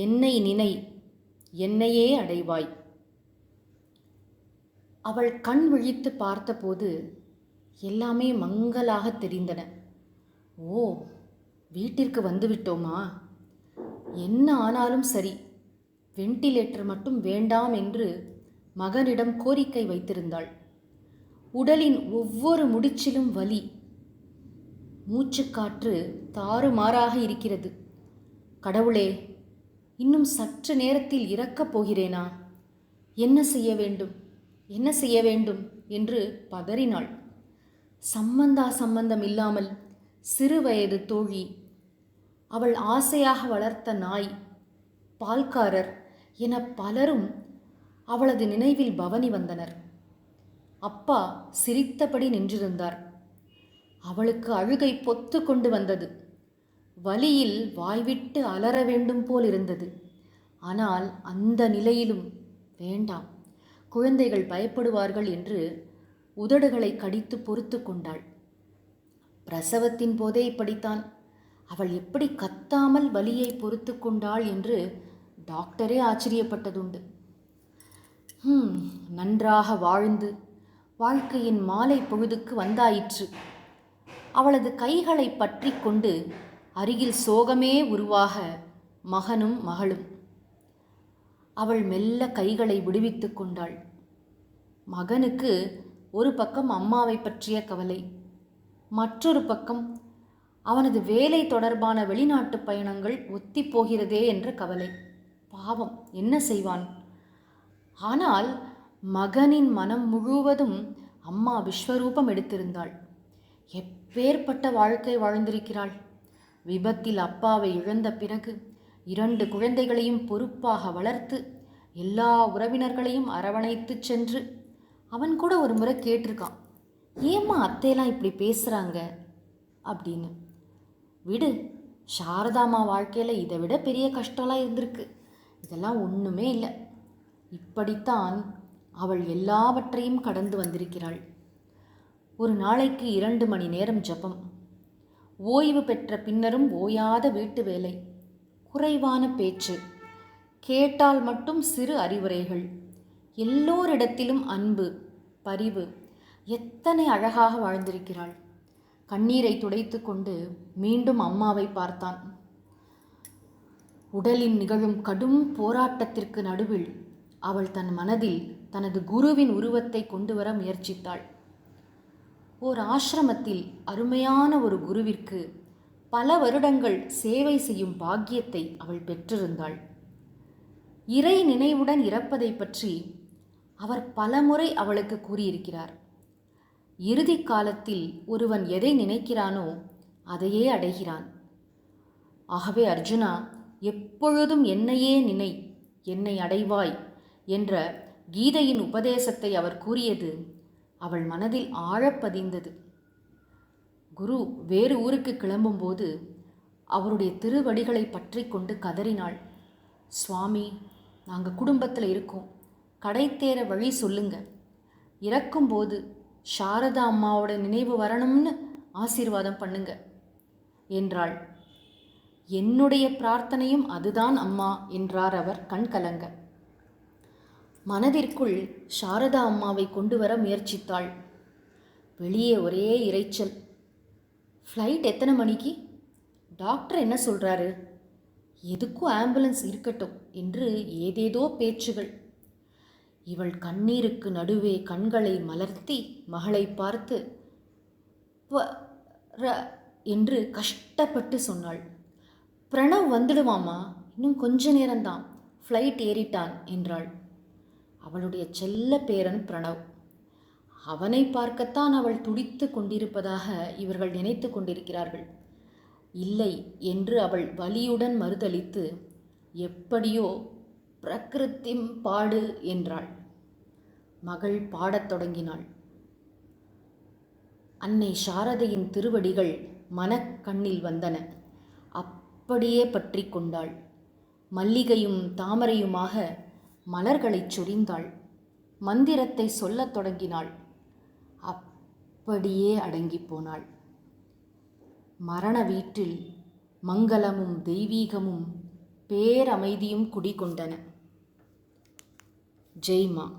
என்னை நினை என்னையே அடைவாய். அவள் கண் விழித்து பார்த்தபோது எல்லாமே மங்கலாக தெரிந்தன. ஓ வீட்டிற்கு வந்துவிட்டோமா என்ன ஆனாலும் சரி வெண்டிலேட்டர் மட்டும் வேண்டாம் என்று மகனிடம் கோரிக்கை வைத்திருந்தாள். உடலின் ஒவ்வொரு முடிச்சிலும் வலி மூச்சுக்காற்று தாறுமாறாக இருக்கிறது. கடவுளே இன்னும் சற்று நேரத்தில் இறக்கப் போகிறேனா? என்ன செய்ய வேண்டும்? என்ன செய்ய வேண்டும்? என்று பதறினாள். சம்பந்தா சம்பந்தம் இல்லாமல் சிறுவயது தோழி அவள் ஆசையாக வளர்த்த நாய் பால்காரர் என பலரும் அவளது நினைவில் பவனி வந்தனர். அப்பா சிரித்தபடி நின்றிருந்தார். அவளுக்கு அழுகை பொத்து கொண்டு வந்தது. வலியில் வாய்விட்டு அலற வேண்டும் போல் இருந்தது. ஆனால் அந்த நிலையிலும் வேண்டாம் குழந்தைகள் பயப்படுவார்கள் என்று உதடுகளை கடித்து பொறுத்து கொண்டாள். பிரசவத்தின் போதே இப்படித்தான். அவள் எப்படி கத்தாமல் வலியை பொறுத்து கொண்டாள் என்று டாக்டரே ஆச்சரியப்பட்டதுண்டு. நன்றாக வாழ்ந்து வாழ்க்கையின் மாலை பொழுதுக்கு வந்தாயிற்று. அவளது கைகளை பற்றி கொண்டு அருகில் சோகமே உருவாக மகனும் மகளும். அவள் மெல்ல கைகளை விடுவித்து கொண்டாள். மகனுக்கு ஒரு பக்கம் அம்மாவை பற்றிய கவலை மற்றொரு பக்கம் அவனது வேலை தொடர்பான வெளிநாட்டு பயணங்கள் ஒத்தி போகிறதே என்ற கவலை. பாவம் என்ன செய்வான்? ஆனால் மகனின் மனம் முழுவதும் அம்மா விஸ்வரூபம் எடுத்திருந்தாள். எப்பேற்பட்ட வாழ்க்கை வாழ்ந்திருக்கிறாள்? விபத்தில் அப்பாவை இழந்த பிறகு இரண்டு குழந்தைகளையும் பொறுப்பாக வளர்த்து எல்லா உறவினர்களையும் அரவணைத்து சென்று அவன் கூட ஒரு முறை கேட்டிருக்கான் ஏம்மா அத்தையெல்லாம் இப்படி பேசுகிறாங்க அப்படின்னு. விடு சாரதாமா வாழ்க்கையில் இதை விட பெரிய கஷ்டம்லாம் இருந்திருக்கு. இதெல்லாம் ஒன்றுமே இல்லை. இப்படித்தான் அவள் எல்லாவற்றையும் கடந்து வந்திருக்கிறாள். ஒரு நாளைக்கு இரண்டு மணி நேரம் ஜெபம். ஓய்வு பெற்ற பின்னரும் ஓயாத வீட்டு வேலை. குறைவான பேச்சு. கேட்டால் மட்டும் சிறு அறிவுரைகள். எல்லோரிடத்திலும் அன்பு பரிவு. எத்தனை அழகாக வாழ்ந்திருக்கிறாள். கண்ணீரை துடைத்து கொண்டு மீண்டும் அம்மாவை பார்த்தான். உடலின் நிகழும் கடும் போராட்டத்திற்கு நடுவில் அவள் தன் மனதில் தனது குருவின் உருவத்தை கொண்டு வர முயற்சித்தாள். ஓர் ஆசிரமத்தில் அருமையான ஒரு குருவிற்கு பல வருடங்கள் சேவை செய்யும் பாக்கியத்தை அவள் பெற்றிருந்தாள். இறை நினைவுடன் இறப்பதை பற்றி அவர் பலமுறை அவளுக்கு கூறியிருக்கிறார். இறுதி காலத்தில் ஒருவன் எதை நினைக்கிறானோ அதையே அடைகிறான். ஆகவே அர்ஜுனா எப்பொழுதும் என்னையே நினை என்னை அடைவாய் என்ற கீதையின் உபதேசத்தை அவர் கூறியது அவள் மனதில் ஆழப்பதிந்தது குரு வேறு ஊருக்கு கிளம்பும்போது அவருடைய திருவடிகளை பற்றி கொண்டு கதறினாள். சுவாமி நாங்கள் குடும்பத்தில் இருக்கோம். கடை தேர வழி சொல்லுங்க. இறக்கும்போது சாரதா அம்மாவோட நினைவு வரணும்னு ஆசீர்வாதம் பண்ணுங்க என்றாள். என்னுடைய பிரார்த்தனையும் அதுதான் அம்மா என்றார் அவர் கண் கலங்க மனதிற்குள் சாரதா அம்மாவை கொண்டு வர முயற்சித்தாள். வெளியே ஒரே இரைச்சல். ஃப்ளைட் எத்தனை மணிக்கு? டாக்டர் என்ன சொல்கிறாரு எதுக்கும் ஆம்புலன்ஸ் இருக்கட்டும் என்று ஏதேதோ பேச்சுகள். இவள் கண்ணீருக்கு நடுவே கண்களை மலர்த்தி மகளை பார்த்து ர" என்று கஷ்டப்பட்டு சொன்னாள். பிரணவ் வந்துடுவாமா இன்னும் கொஞ்ச நேரம்தான். ஃப்ளைட் ஏறிட்டான் என்றாள். அவளுடைய செல்ல பேரன் பிரணவ். அவனை பார்க்கத்தான் அவள் துடித்து கொண்டிருப்பதாக இவர்கள் நினைத்து கொண்டிருக்கிறார்கள். இல்லை என்று அவள் வலியுடன் மறுதளித்து எப்படியோ பிரகிருத்திம் பாடு என்றாள். மகள் பாடத் தொடங்கினாள். அன்னை சாரதையின் திருவடிகள் மனக்கண்ணில் வந்தன. அப்படியே பற்றி கொண்டாள். மல்லிகையும் தாமரையுமாக மலர்களைச் சொரிந்தாள். மந்திரத்தை சொல்லத் தொடங்கினாள். அப்படியே அடங்கிப் போனாள். மரண வீட்டில் மங்களமும் தெய்வீகமும் பேரமைதியும் குடிகொண்டன. ஜெய்மா